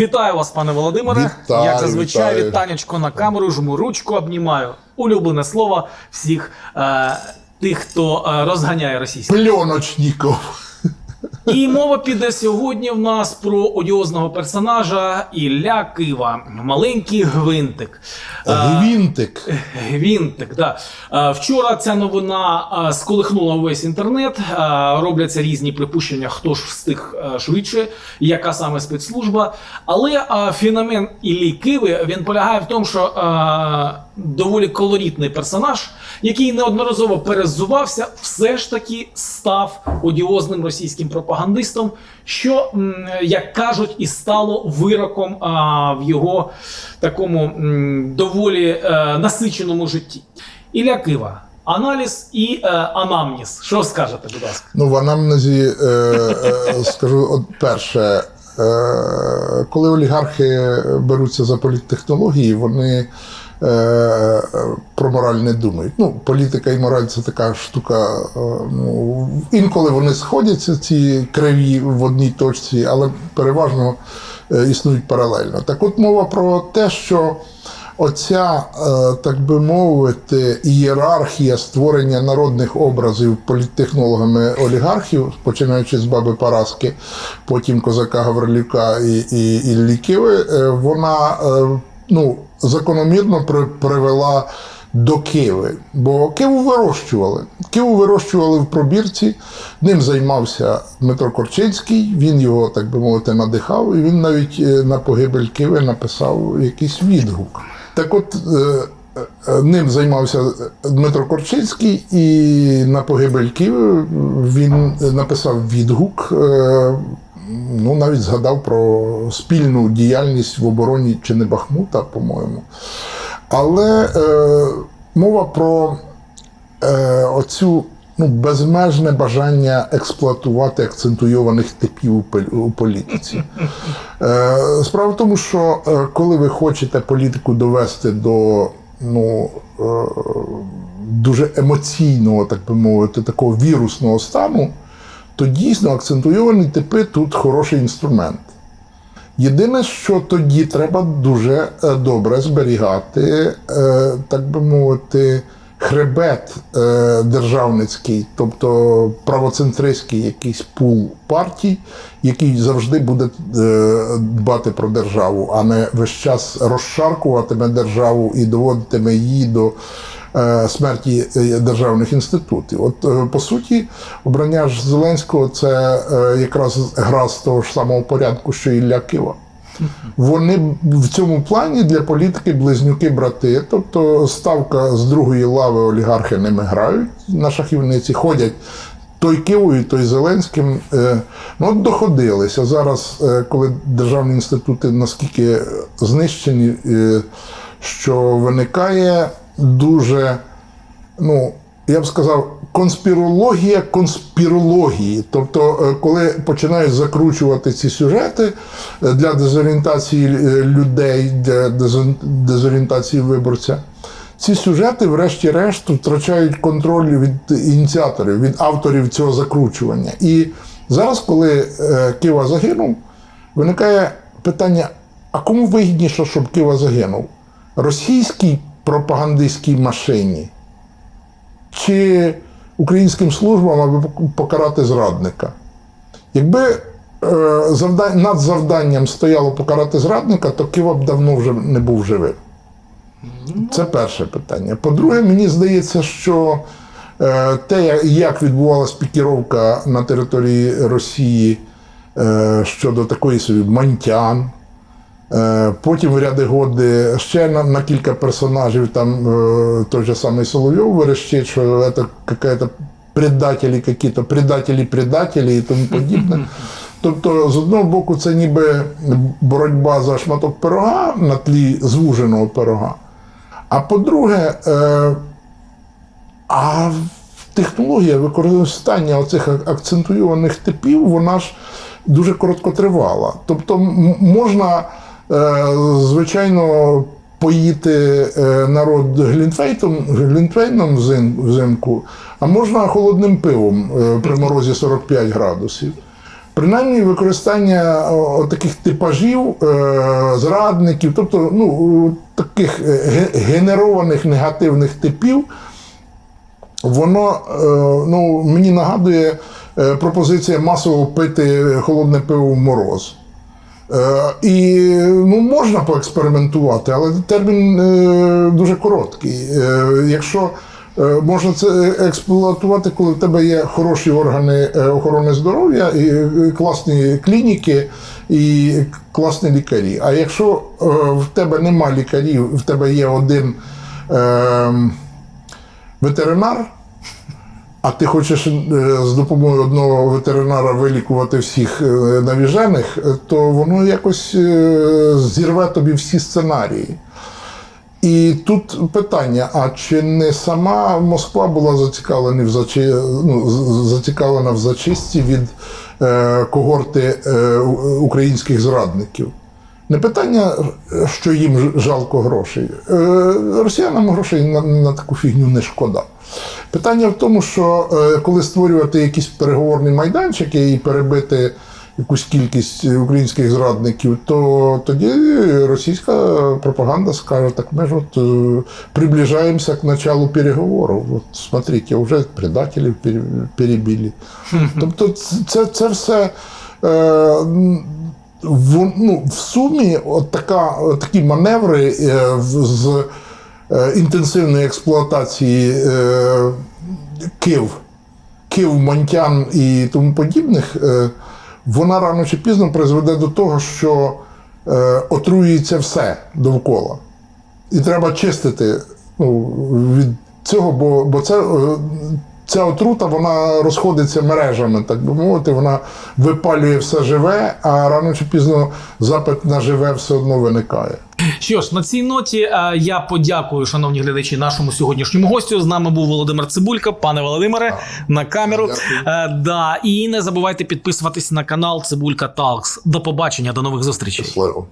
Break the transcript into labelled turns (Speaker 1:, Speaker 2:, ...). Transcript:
Speaker 1: Вітаю вас, пане Володимире.
Speaker 2: Вітаю,
Speaker 1: Як зазвичай,
Speaker 2: вітаю.
Speaker 1: вітанечко на камеру, жму ручку, обнімаю. Улюблене слово всіх е, тих, хто е, розганяє російську.
Speaker 2: Пленочников.
Speaker 1: І мова піде сьогодні в нас про одіозного персонажа Ілля Кива, маленький гвинтик.
Speaker 2: Гвинтик.
Speaker 1: Гвинтик, да. Вчора ця новина сколихнула увесь інтернет. Робляться різні припущення, хто ж встиг швидше, яка саме спецслужба. Але феномен Іллі Киви він полягає в тому, що доволі колоритний персонаж, який неодноразово перезувався, все ж таки став одіозним російським пропагандистом, що, як кажуть, і стало вироком а, в його такому м, доволі е, насиченому житті. Ілля Кива. Аналіз і е, анамніз. Що скажете, будь ласка?
Speaker 2: Ну, в анамнезі е, е, скажу, от перше, е, коли олігархи беруться за політтехнології, вони про мораль не думають. Ну, політика і мораль це така штука. е, ну, інколи вони сходяться, ці криві в одній точці, але переважно е, існують паралельно. Так от мова про те, що Оця, е, так би мовити, ієрархія створення народних образів політтехнологами олігархів, починаючи з баби Параски, потім козака Гаврилюка і, і, і Ліківи, е, вона е, ну, закономірно при- привела до Киви. Бо Киву вирощували. Киву вирощували в пробірці, ним займався Дмитро Корчинський, він його, так би мовити, надихав, і він навіть е, на погибель Киви написав якийсь відгук. Так от е, е, ним займався Дмитро Корчинський, і на погибель Києва він написав відгук. Ну, навіть згадав про спільну діяльність в обороні чи не Бахмута, по-моєму. Але е, мова про е, оцю ну, безмежне бажання експлуатувати акцентуйованих типів у політиці. Е, справа в тому, що е, коли ви хочете політику довести до ну, е, дуже емоційного, так би мовити, такого вірусного стану, то дійсно акцентуйовані типи тут хороший інструмент. Єдине, що тоді треба дуже е, добре зберігати, е, так би мовити, хребет е, державницький, тобто правоцентристський якийсь пул партій, який завжди буде дбати про державу, а не весь час розшаркуватиме державу і доводитиме її до смерті е, державних інститутів. От е, по суті, обрання ж Зеленського це е, якраз гра з того ж самого порядку, що і Ілля Кива. Вони в цьому плані для політики близнюки-брати. Тобто ставка з другої лави олігархи ними грають на шахівниці, ходять той Кивою, той Зеленським. Е, Ну, от доходилися. Зараз, е, коли державні інститути наскільки знищені, е, що виникає дуже, ну, я б сказав, конспірологія конспірології. Тобто, е, коли починають закручувати ці сюжети е, для дезорієнтації е, людей, для дезорієнтації виборця, ці сюжети, врешті-решт, втрачають контроль від ініціаторів, від авторів цього закручування. І зараз, коли Кива загинув, виникає питання: а кому вигідніше, щоб Кива загинув? Російській пропагандистській машині чи українським службам, аби покарати зрадника? Якби е, над завданням стояло покарати зрадника, то Кива б давно вже не був живим. Це перше питання. По-друге, мені здається, що е, те, як відбувалася пікіровка на території Росії е, щодо такої собі мантян, потім в ряди годи ще на, на кілька персонажів, там е, той же самий Соловйов верещить, що це какая-то предателі, какие-то предателі, предателі і тому подібне. Тобто, з одного боку, це ніби боротьба за шматок пирога на тлі звуженого пирога. А по-друге, е, а технологія використання оцих акцентуйованих типів, вона ж дуже короткотривала. Тобто можна, е, звичайно, поїти е, народ глінтвейном взимку, а можна холодним пивом е, при морозі 45 градусів. Принаймні використання таких типажів, е, зрадників, тобто ну, таких е, генерованих негативних типів, воно е, ну, мені нагадує е, пропозиція масово пити холодне пиво в мороз. Е, І ну, можна поекспериментувати, але термін е, дуже короткий. Е, Якщо можна це експлуатувати, коли в тебе є хороші органи охорони здоров'я, і класні клініки і класні лікарі. А якщо в тебе нема лікарів, в тебе є один е, ветеринар, а ти хочеш е, з допомогою одного ветеринара вилікувати всіх е, навіжених, то воно якось е, зірве тобі всі сценарії. І тут питання: а чи не сама Москва була зацікавлена в зачи... ну, зацікавлена в зачистці від е, когорти е, українських зрадників? Не питання, що їм жалко грошей. Е, Росіянам грошей на, на таку фігню не шкода. Питання в тому, що е, коли створювати якісь переговорні майданчики і перебити якусь кількість українських зрадників, то тоді російська пропаганда скаже, так ми ж от е, приближаємося к началу переговорів. От смотрите, вже предателів пере- перебили. Тобто це, це все. Е, в, ну, в сумі от така, такі маневри е, з інтенсивної експлуатації е, кив, кив, монтян і тому подібних, е, вона рано чи пізно призведе до того, що е, отруюється все довкола. І треба чистити ну, від цього, бо, бо це. е, Ця отрута вона розходиться мережами, так би мовити, вона випалює все живе, а рано чи пізно запит на живе все одно виникає.
Speaker 1: Що ж, на цій ноті е, я подякую, шановні глядачі, нашому сьогоднішньому гостю. З нами був Володимир Цибулька. Пане Володимире, на камеру.
Speaker 2: Дякую.
Speaker 1: Е, да, і не забувайте підписуватись на канал Цибулька Талкс. До побачення, до нових зустрічей.
Speaker 2: Щасливо.